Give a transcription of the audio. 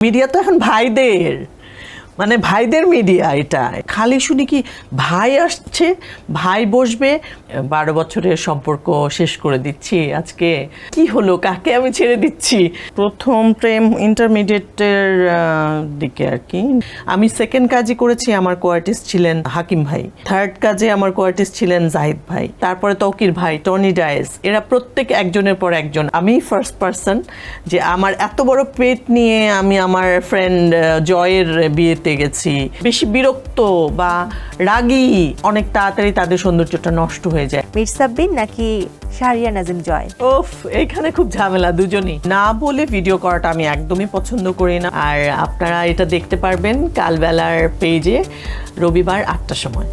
Media তো এখন ভাইদের। মানে ভাইদের মিডিয়া এটা। খালি শুনি কি ভাই আসছে, ভাই বসবে, বারো বছরের সম্পর্ক শেষ করে দিচ্ছি আজকে। কি হলো, কাকে আমি ছেড়ে দিচ্ছি? প্রথম প্রেম ইন্টারমিডিয়েটের দিকে আর কি। আমি সেকেন্ড কাজই করেছি, আমার কোয়ার্টিস্ট ছিলেন হাকিম ভাই। থার্ড কাজে আমার কোয়ার্টিস্ট ছিলেন জাহিদ ভাই। তারপরে তৌকির ভাই, টনি ডায়েস। এরা প্রত্যেক একজনের পর একজন। আমি ফার্স্ট পার্সন যে আমার এত বড় পেট নিয়ে আমি আমার ফ্রেন্ড জয়ের বিয়েতে গেছি বেশি বিরক্ত বা রাগি অনেক তাড়াতাড়ি তাদের সৌন্দর্যটা নষ্ট হয়ে যায়। মির্সাব্বিন নাকি শাহরিয়া নাজিম জয়? ওফ এখানে খুব ঝামেলা দুজনেই। না বলে ভিডিও করাটা আমি একদমই পছন্দ করি না। আর আপনারা এটা দেখতে পারবেন কালবেলার পেজে রবিবার আটটার সময়।